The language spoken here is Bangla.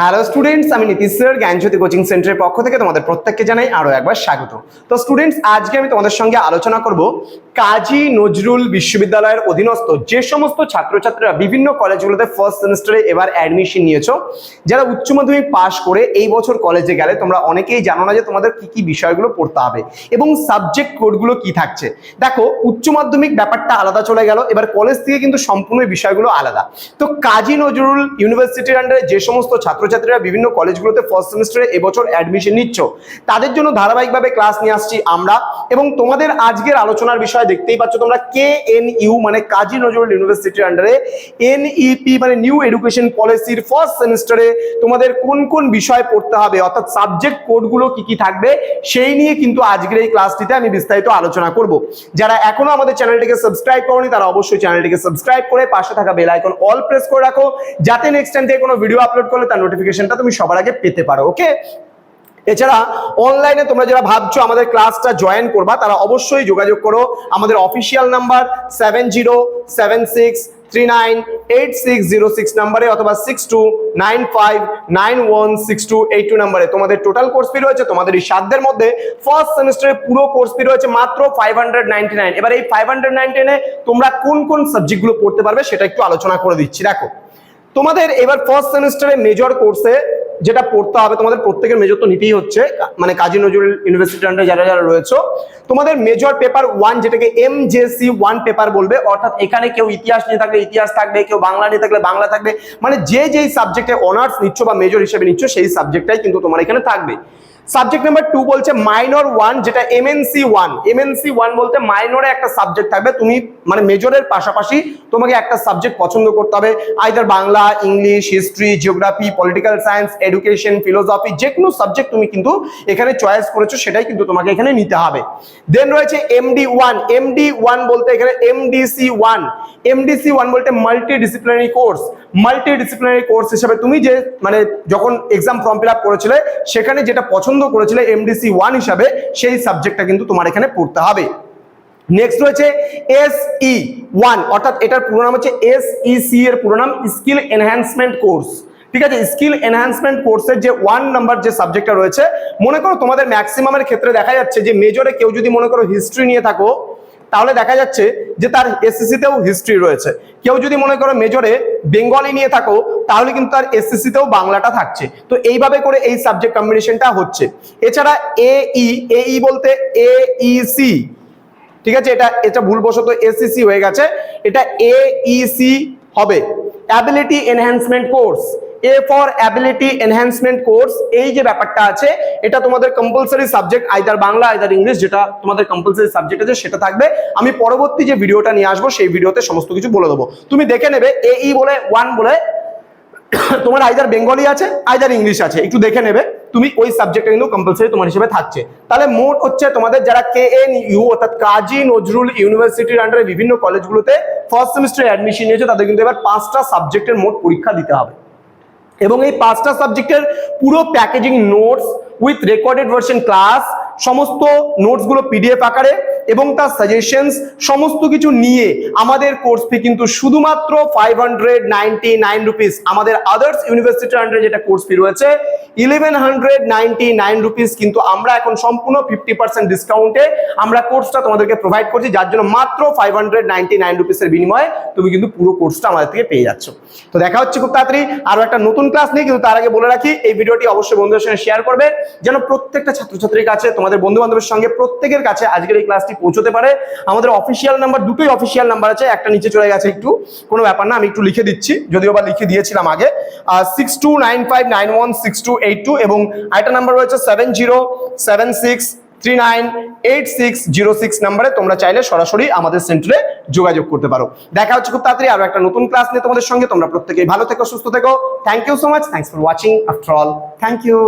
হ্যালো স্টুডেন্টস আমি নীতিশ স্যার জ্ঞানজ্যোতি কোচিং সেন্টারের পক্ষ থেকে তোমাদের প্রত্যেককে জানাই আরও একবার স্বাগত। তো স্টুডেন্টস আজকে আমি তোমাদের সঙ্গে আলোচনা করব কাজী নজরুল বিশ্ববিদ্যালয়ের অধীনস্থ যে সমস্ত ছাত্রছাত্রীরা বিভিন্ন কলেজগুলোতে ফার্স্ট সেমিস্টারে এবার অ্যাডমিশন নিয়েছো, যারা উচ্চ মাধ্যমিক পাশ করে এই বছর কলেজে গেলে তোমরা অনেকেই জানো না যে তোমাদের কি কি বিষয়গুলো পড়তে হবে এবং সাবজেক্ট কোডগুলো কি থাকছে। দেখো, উচ্চ মাধ্যমিক ব্যাপারটা আলাদা চলে গেল, এবার কলেজ থেকে কিন্তু সম্পূর্ণ বিষয়গুলো আলাদা। তো কাজী নজরুল ইউনিভার্সিটির আন্ডারে যে সমস্ত ছাত্রছাত্রীরা বিভিন্ন কলেজগুলোতে ফার্স্ট সেমিস্টারে এবছর অ্যাডমিশন নিচ্ছ। তাদের জন্য ধারাবাহিকভাবে ক্লাস নিয়ে আসছি আমরা। এবং তোমাদের আজকের আলোচনার বিষয় দেখতেই পাচ্ছ তোমরা কে এন ইউ মানে কাজী নজরুল ইউনিভার্সিটির আন্ডারে এনইপি মানে নিউ এডুকেশন পলিসির ফার্স্ট সেমিস্টারে তোমাদের কোন কোন বিষয় পড়তে হবে, অর্থাৎ সাবজেক্ট কোডগুলো কি কি থাকবে, সেই নিয়ে কিন্তু আজকের এই ক্লাসটিতে আমি বিস্তারিত আলোচনা করব। যারা এখনও আমাদের চ্যানেলটিকে সাবস্ক্রাইব করনি, তারা অবশ্যই চ্যানেলটিকে সাবস্ক্রাইব করে পাশে থাকা বেল আইকন অল প্রেস করে রাখো। যাতে নেক্সট টাইম থেকে কোনো ভিডিও আপলোড করলে তার নোটিফিকেশনটা তুমি সবার আগে পেতে পারো ওকে এছাড়া অনলাইনে তোমরা যারা ভাবছ আমাদের ক্লাসটা জয়েন করবা, তারা অবশ্যই যোগাযোগ করো। আমাদের official number seven zero seven six three nine eight six zero six নাম্বারে অথবা six two nine five nine one six two eight two নাম্বারে তোমাদের টোটাল কোর্স ফি রয়েছে, তোমাদের এই সাধ্যের মধ্যে ফার্স্ট সেমিস্টারের পুরো কোর্স ফি রয়েছে মাত্র ফাইভ হান্ড্রেড নাইনটি নাইন এবার এই ফাইভ হান্ড্রেড নাইনটি তোমরা কোন কোন সাবজেক্টগুলো পড়তে পারবে সেটা একটু আলোচনা করে দিচ্ছি, দেখো। তোমাদের এবার ফার্স্ট সেমিস্টারে মেজর কোর্সে যেটা পড়তে হবে, তোমাদের প্রত্যেকের মেজর তো নিতেই হচ্ছে মানে কাজী নজরুল ইউনিভার্সিটি আন্ডারে যারা যারা রয়েছে, তোমাদের মেজর পেপার ওয়ান যেটাকে M J C one paper বলবে, অর্থাৎ এখানে কেউ ইতিহাস নিয়ে থাকলে ইতিহাস থাকবে, কেউ বাংলা নিয়ে থাকলে বাংলা থাকবে মানে যে যেই সাবজেক্টে অনার্স নিচ্ছ বা মেজর হিসেবে নিচ্ছ, সেই সাবজেক্টটাই কিন্তু তোমার এখানে থাকবে। সাবজেক্ট নাম্বার টু বলছে মাইনর ওয়ান যেটা M N C one M N C one বলতে মাইনরে একটা সাবজেক্ট থাকবে, তুমি মানে মেজরের পাশাপাশি তোমাকে একটা সাবজেক্ট পছন্দ করতে হবে either Bangla English history geography political science education philosophy যে কোনো সাবজেক্ট তুমি কিন্তু এখানে চয়েস করেছ, সেটাই কিন্তু তোমাকে এখানে নিতে হবে। দেন রয়েছে এমডি ওয়ান এমডি ওয়ান বলতে এখানে M D C one M D C one বলতে multi disciplinary course multi disciplinary course হিসেবে তুমি যে মানে যখন এক্সাম ফর্ম ফিল আপ করেছিলে, সেখানে যেটা পছন্দ করেছিলে এমডিসি ওয়ান হিসাবে, সেই সাবজেক্টটা কিন্তু তোমার এখানে পড়তে হবে। নেক্সট রয়েছে এস ই ওয়ান অর্থাৎ এটার পুরো নাম হচ্ছে এস সি এর পুরো নাম স্কিল এনহ্যান্সমেন্ট কোর্স ঠিক আছে স্কিল এনহ্যান্সমেন্ট কোর্সের যে ওয়ান নাম্বার যে সাবজেক্টটা রয়েছে, মনে করো তোমাদের ম্যাক্সিমামের ক্ষেত্রে দেখা যাচ্ছে যে মেজরে কেউ যদি মনে করো হিস্ট্রি নিয়ে থাকো, তাহলে দেখা যাচ্ছে যে তার এসএসসি তেও হিস্ট্রি রয়েছে। কেউ যদি মনে করো মেজরে বেঙ্গলি নিয়ে থাকো তাহলে কিন্তু তার এসএসসি তেও বাংলাটা থাকছে। তো এইভাবে করে এই সাবজেক্ট কম্বিনেশনটা হচ্ছে। এছাড়া এই এই বলতে এইসি ঠিক আছে? এটা এটা ভুলবশত এসসি হয়ে গেছে। এটা এইসি হবে। Ability enhancement course A for ability enhancement course এই যে ব্যাপারটা আছে, এটা তোমাদের compulsory subject either Bangla either English যেটা তোমাদের কম্পালসারি সাবজেক্ট আছে, সেটা থাকবে। আমি পরবর্তী যে ভিডিওটা নিয়ে আসব, সেই ভিডিওতে সমস্ত কিছু বলে দেবো। তুমি দেখে নেবে এই বলে ওয়ান বলে তোমার আইদার বেঙ্গলি আছে আইদার ইংলিশ আছে, একটু দেখে নেবে। তুমি ওই সাবজেক্টটা কিন্তু কম্পালসারি তোমার হিসেবে থাকছে। তাহলে মোট হচ্ছে তোমাদের যারা কে এন ইউ অর্থাৎ কাজী নজরুল ইউনিভার্সিটির আন্ডারে বিভিন্ন কলেজগুলোতে ফার্স্ট সেমিস্টারে অ্যাডমিশন নিয়েছে, তাদের কিন্তু এবার পাঁচটা সাবজেক্টের মোট পরীক্ষা দিতে হবে। এবং এই পাঁচটা সাবজেক্টের পুরো packaging notes with recorded version class সমস্ত নোটসগুলো পিডিএফ আকারে এবং তার সাজেশনস সমস্ত কিছু নিয়ে আমাদের কোর্স ফি কিন্তু শুধুমাত্র five hundred ninety nine rupees আমাদের আদার্স ইউনিভার্সিটির আন্ডারে যেটা কোর্স ফি রয়েছে eleven hundred ninety nine rupees কিন্তু আমরা এখন সম্পূর্ণ ফিফটি পার্সেন্ট ডিসকাউন্টে আমরা কোর্সটা তোমাদেরকে প্রোভাইড করছি, যার জন্য মাত্র ফাইভ হান্ড্রেড নাইনটি নাইন রুপিসের বিনিময়ে তুমি কিন্তু পুরো কোর্সটা আমাদের থেকে পেয়ে যাচ্ছ। তো দেখা হচ্ছে খুব তাড়াতাড়ি আরও একটা নতুন ক্লাস নিয়ে, কিন্তু তার আগে বলে রাখি, এই ভিডিওটি অবশ্যই বন্ধুদের সঙ্গে শেয়ার করবে, যেন প্রত্যেকটা ছাত্রছাত্রীর কাছে তোমাদের বন্ধু বান্ধবের সঙ্গে প্রত্যেকের কাছে আজকের এই ক্লাসটি পৌঁছতে পারে। আমাদের অফিসিয়াল নাম্বার দুটোই অফিসিয়াল নাম্বার আছে, একটা নিচে চলে গেছে একটু, কোনো ব্যাপার না, আমি একটু লিখে দিচ্ছি, যদিও বা লিখে দিয়েছিলাম আগে। Six two nine five nine one six two eight two এবং আরেকটা নাম্বার রয়েছে seven zero seven six three nine eight six zero six নাম্বারে তোমরা চাইলে সরাসরি আমাদের সেন্টারে যোগাযোগ করতে পারো। দেখা হচ্ছে খুব তাড়াতাড়ি আরও একটা নতুন ক্লাস নিয়ে তোমাদের সঙ্গে। তোমরা প্রত্যেকেই ভালো থেকো, সুস্থ থেকো। Thank you so much thanks for watching after all thank you